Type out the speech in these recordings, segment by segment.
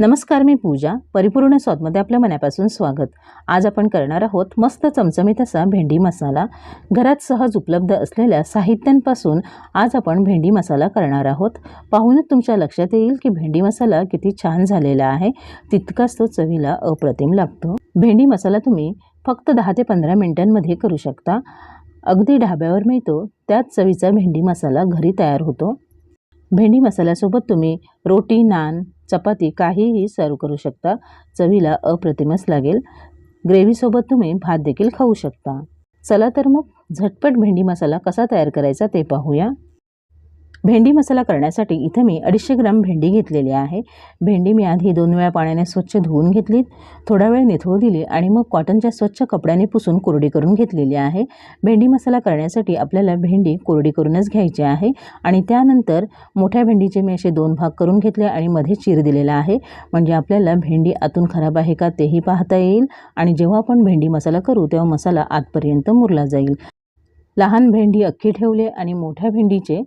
नमस्कार मी पूजा परिपूर्ण स्वादमध्ये आपल्या मनापासून स्वागत. आज आपण करणार आहोत मस्त चमचमीत असा भेंडी मसाला. घरात सहज उपलब्ध असलेल्या साहित्यांपासून आज आपण भेंडी मसाला करणार आहोत. पाहूनच तुमच्या लक्षात येईल की भेंडी मसाला किती छान झालेला आहे. तितकाच तो चवीला अप्रतिम लागतो. भेंडी मसाला तुम्ही फक्त दहा ते पंधरा मिनिटांमध्ये करू शकता. अगदी ढाब्यावर मिळतो त्याच चवीचा भेंडी मसाला घरी तयार होतो. भेंडी मसाल्यासोबत तुम्ही रोटी नान चपाती काहीही सर्व करू शकता. चवीला अप्रतिमच लागेल. ग्रेव्हीसोबत तुम्ही भात देखील खाऊ शकता. चला तर मग झटपट भेंडी मसाला कसा तयार करायचा ते पाहूया. भेंडी मसाला करण्यासाठी इथे मी अडीचशे ग्राम भेंडी घेतलेली आहे. भेंडी मी आधी दोन वेळा पाण्याने स्वच्छ धुवून घेतली थोडा वेळ निथळू दिली आणि मग कॉटनच्या स्वच्छ कपड्याने पुसून कोरडी करून घेतलेली आहे. भेंडी मसाला करण्यासाठी आपल्याला भेंडी कोरडी करूनच घ्यायची आहे आणि त्यानंतर मोठ्या भेंडीचे मी असे दोन भाग करून घेतले आणि मध्ये चीर दिलेला आहे. म्हणजे आपल्याला भेंडी आतून खराब आहे का तेही पाहता येईल आणि जेव्हा आपण भेंडी मसाला करू तेव्हा मसाला आतपर्यंत मुरला जाईल. लहान भेंडी अख्खी ठेवले आणि मोठ्या भेंडीचे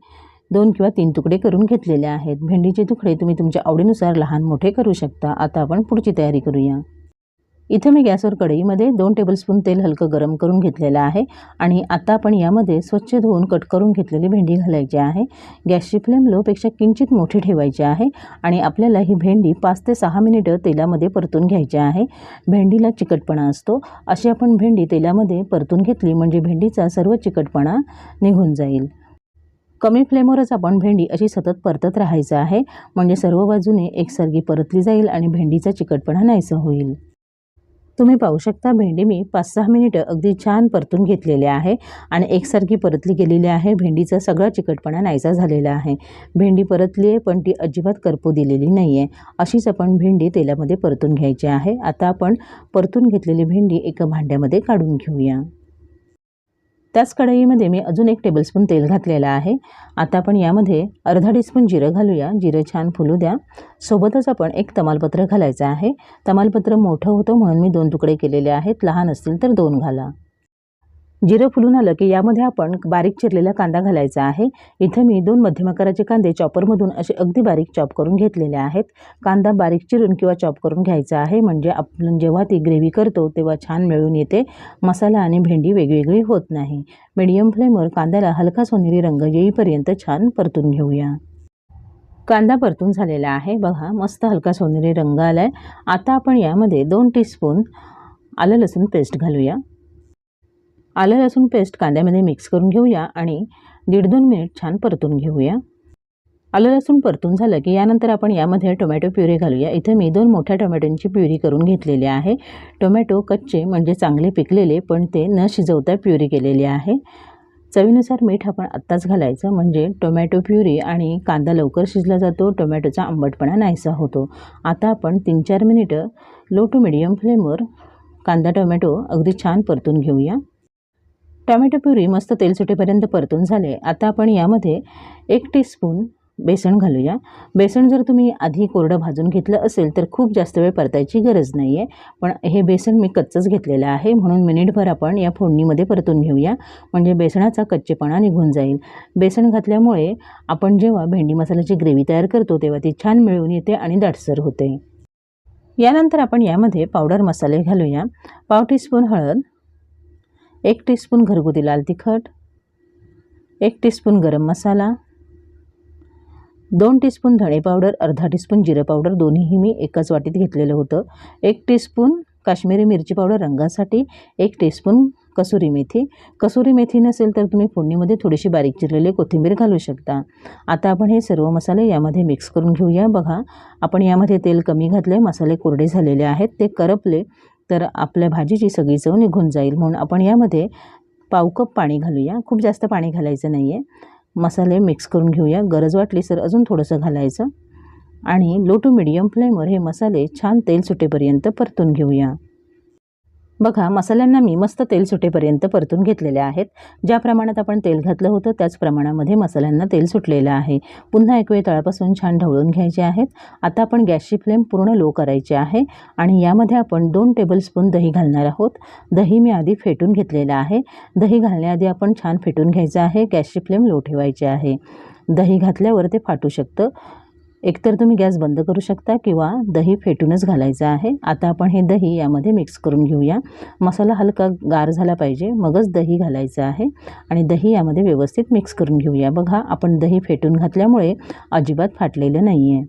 दोन किंवा तीन तुकडे करून घेतलेले आहेत. भेंडीचे तुकडे तुम्ही तुमच्या आवडीनुसार लहान मोठे करू शकता. आता आपण पुढची तयारी करूया. इथं मी गॅसवर कढईमध्ये दोन टेबलस्पून तेल हलकं गरम करून घेतलेलं आहे आणि आता आपण यामध्ये स्वच्छ धुवून कट करून घेतलेली भेंडी घालायची आहे. गॅसची फ्लेम लोपेक्षा किंचित मोठी ठेवायची आहे आणि आपल्याला ही भेंडी पाच ते सहा मिनिटं तेलामध्ये परतून घ्यायची आहे. भेंडीला चिकटपणा असतो. अशी आपण भेंडी तेलामध्ये परतून घेतली म्हणजे भेंडीचा सर्व चिकटपणा निघून जाईल. कमी फ्लेमवरच आपण भेंडी अशी सतत परतत राहायचं आहे. म्हणजे सर्व बाजूने एकसारखी परतली जाईल आणि भेंडीचा चिकटपणा नाहीसा होईल. तुम्ही पाहू शकता भेंडी मी पाच सहा मिनिटं अगदी छान परतून घेतलेली आहे आणि एकसारखी परतली गेलेली आहे. भेंडीचा सगळा चिकटपणा नाहीसा झालेला आहे. भेंडी परतली आहे पण ती अजिबात करपू दिलेली नाही आहे अशीच आपण भेंडी तेलामध्ये परतून घ्यायची आहे. आता आपण परतून घेतलेली भेंडी एका भांड्यामध्ये काढून घेऊया. त्याच कढईमध्ये मी अजून एक टेबलस्पून तेल घातलेलं आहे. आता आपण यामध्ये अर्धा टीस्पून जिरं घालूया. जिरं छान फुलू द्या. सोबतच आपण एक तमालपत्र घालायचं आहे. तमालपत्र मोठं होतं म्हणून मी दोन तुकडे केलेले आहेत. लहान असतील तर दोन घाला. जिरं फुलून आलं की यामध्ये आपण बारीक चिरलेला कांदा घालायचा आहे. इथं मी दोन मध्यम आकाराचे कांदे चॉपरमधून असे अगदी बारीक चॉप करून घेतलेले आहेत. कांदा बारीक चिरून किंवा चॉप करून घ्यायचा आहे. म्हणजे आपण जेव्हा ती ग्रेव्ही करतो तेव्हा छान मिळून येते. मसाला आणि भेंडी वेगवेगळी होत नाही. मीडियम फ्लेमवर कांद्याला हलका सोनेरी रंग येईपर्यंत छान परतून घेऊया. कांदा परतून झालेला आहे. बघा मस्त हलका सोनेरी रंग आला आहे आता आपण यामध्ये दोन टीस्पून आलं लसूण पेस्ट घालूया. आलं लसूण पेस्ट कांद्यामध्ये मिक्स करून घेऊया आणि दीड दोन मिनिट छान परतून घेऊया. आलं लसूण परतून झालं की यानंतर आपण यामध्ये टोमॅटो प्युरी घालूया. इथं मी दोन मोठ्या टोमॅटोंची प्युरी करून घेतलेली आहे. टोमॅटो कच्चे म्हणजे चांगले पिकलेले पण ते न शिजवता प्युरी केलेली आहे. चवीनुसार मीठ आपण आत्ताच घालायचं म्हणजे टोमॅटो प्युरी आणि कांदा लवकर शिजला जातो टोमॅटोचा आंबटपणा नाहीसा होतो. आता आपण तीन चार मिनिटं लो टू मिडियम फ्लेमवर कांदा टोमॅटो अगदी छान परतून घेऊया. टोमॅटो प्युरी मस्त तेल सुटेपर्यंत परतून झाले. आता आपण यामध्ये एक टीस्पून बेसन घालूया. बेसन जर तुम्ही आधी कोरडं भाजून घेतलं असेल तर खूप जास्त वेळ परतायची गरज नाही आहे पण हे बेसन मी कच्चंच घेतलेलं आहे. म्हणून मिनिटभर आपण या फोडणीमध्ये परतून घेऊया. म्हणजे बेसनाचा कच्चेपणा निघून जाईल. बेसन घातल्यामुळे आपण जेव्हा भेंडी मसाल्याची ग्रेव्ही तयार करतो तेव्हा ती छान मिळून येते आणि दाटसर होते. यानंतर आपण यामध्ये पावडर मसाले घालूया. पाव टीस्पून हळद एक टीस्पून घरगुती लाल तिखट एक टीस्पून गरम मसाला दोन टीस्पून धणे पावडर अर्धा टीस्पून जिरं पावडर दोन्हीही मी एकाच वाटीत घेतलेलं होतं. एक टीस्पून काश्मीरी मिरची पावडर रंगासाठी एक टीस्पून कसुरी मेथी. कसुरी मेथी नसेल तर तुम्ही फोडणीमध्ये थोडीशी बारीक चिरलेली कोथिंबीर घालू शकता. आता आपण हे सर्व मसाले यामध्ये मिक्स करून घेऊया. बघा आपण यामध्ये तेल कमी घातले मसाले कोरडे झालेले आहेत ते करपले. तर आपल्या भाजीची सगळी चव निघून जाईल. म्हणून आपण यामध्ये पाव कप पाणी घालूया. खूप जास्त पाणी घालायचं नाही आहे मसाले मिक्स करून घेऊया. गरज वाटली तर अजून थोडंसं घालायचं. आणि लो टू मिडियम फ्लेमवर हे मसाले छान तेल सुटेपर्यंत परतून घेऊया. बघा मसाल्यांना मी मस्त तेल सुटेपर्यंत परतून घेतलेले आहेत. ज्या प्रमाणात आपण तेल घातलं होतं त्याच प्रमाणामध्ये मसाल्यांना तेल सुटलेलं आहे. पुन्हा एक वेळ तळापासून छान ढवळून घ्यायचे आहेत. आता आपण गॅसची फ्लेम पूर्ण लो करायची आहे आणि यामध्ये आपण दोन टेबलस्पून दही घालणार आहोत. दही मी आधी फेटून घेतलेलं आहे. दही घालण्याआधी आपण छान फेटून घ्यायचं आहे. गॅसची फ्लेम लो ठेवायची आहे. दही घातल्यावर ते फाटू शकतं. एकतर तुम्ही गॅस बंद करू शकता किंवा दही फेटूनच घालायचं आहे. आता आपण हे दही यामध्ये मिक्स करून घेऊया. मसाला हलका गार झाला पाहिजे मगच दही घालायचं आहे आणि दही यामध्ये व्यवस्थित मिक्स करून घेऊया. बघा आपण दही फेटून घातल्यामुळे अजिबात फाटलेलं नाही आहे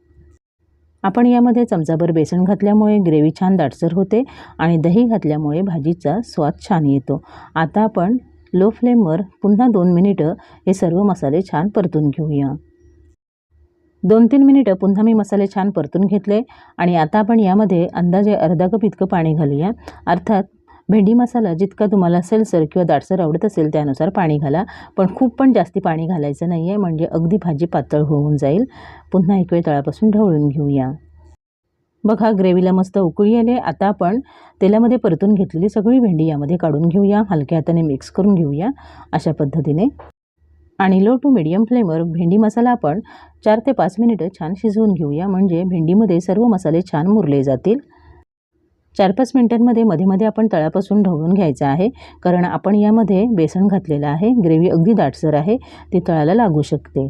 आपण यामध्ये चमचाभर बेसन घातल्यामुळे ग्रेव्ही छान दाटसर होते आणि दही घातल्यामुळे भाजीचा स्वाद छान येतो. आता आपण लो फ्लेमवर पुन्हा दोन मिनिटं हे सर्व मसाले छान परतून घेऊया. दोन तीन मिनिटं पुन्हा मी मसाले छान परतून घेतले आणि आता आपण यामध्ये अंदाजे अर्धा कप इतकं पाणी घालूया. अर्थात भेंडी मसाला जितका तुम्हाला सर किंवा दाटसर आवडत असेल त्यानुसार पाणी घाला. पण खूप पण जास्ती पाणी घालायचं नाही आहे म्हणजे अगदी भाजी पातळ होऊन जाईल. पुन्हा एक वेळ तळापासून ढवळून घेऊया. बघा ग्रेव्हीला मस्त उकळी आले. आता आपण तेलामध्ये परतून घेतलेली सगळी भेंडी यामध्ये काढून घेऊया. हलक्या हाताने मिक्स करून घेऊया अशा पद्धतीने. आणि लो टू मिडियम फ्लेमवर भेंडी मसाला आपण चार ते पाच मिनिटं छान शिजवून घेऊया. म्हणजे भेंडीमध्ये सर्व मसाले छान मुरले जातील. चार पाच मिनटांमध्ये मध्ये मध्ये आपण तळापासून ढवळून घ्यायचं आहे. कारण आपण यामध्ये बेसन घातलेलं आहे. ग्रेव्ही अगदी दाटसर आहे. ती तळाला लागू शकते.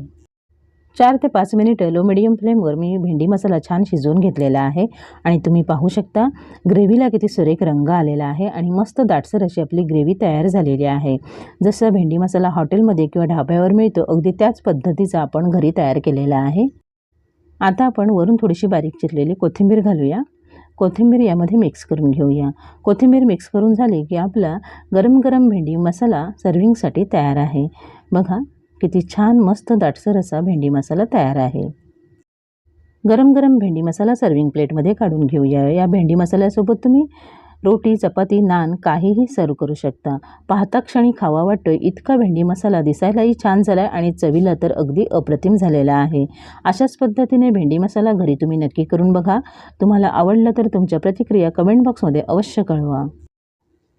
चार ते पाच मिनिटं लो मिडियम फ्लेमवर मी भेंडी मसाला छान शिजवून घेतलेला आहे. आणि तुम्ही पाहू शकता ग्रेव्हीला किती सुरेख रंग आलेला आहे आणि मस्त दाटसर अशी आपली ग्रेव्ही तयार झालेली आहे. जसं भेंडी मसाला हॉटेलमध्ये किंवा ढाब्यावर मिळतो अगदी त्याच पद्धतीचा आपण घरी तयार केलेला आहे. आता आपण वरून थोडीशी बारीक चिरलेली कोथिंबीर घालूया. कोथिंबीर यामध्ये मिक्स करून घेऊया. कोथिंबीर मिक्स करून झाली की आपला गरम गरम भेंडी मसाला सर्विंगसाठी तयार आहे. बघा किती छान मस्त दाटसर असा भेंडी मसाला तयार आहे. गरम गरम भेंडी मसाला सर्विंग प्लेटमध्ये काढून घेऊया. या भेंडी मसाल्यासोबत तुम्ही रोटी चपाती नान काहीही सर्व करू शकता. पाहता क्षणी खावा वाटतोय. इतका भेंडी मसाला दिसायलाही छान झाला आहे आणि चवीला तर अगदी अप्रतिम झालेला आहे. अशाच पद्धतीने भेंडी मसाला घरी तुम्ही नक्की करून बघा. तुम्हाला आवडलं तर तुमच्या प्रतिक्रिया कमेंट बॉक्समध्ये अवश्य कळवा.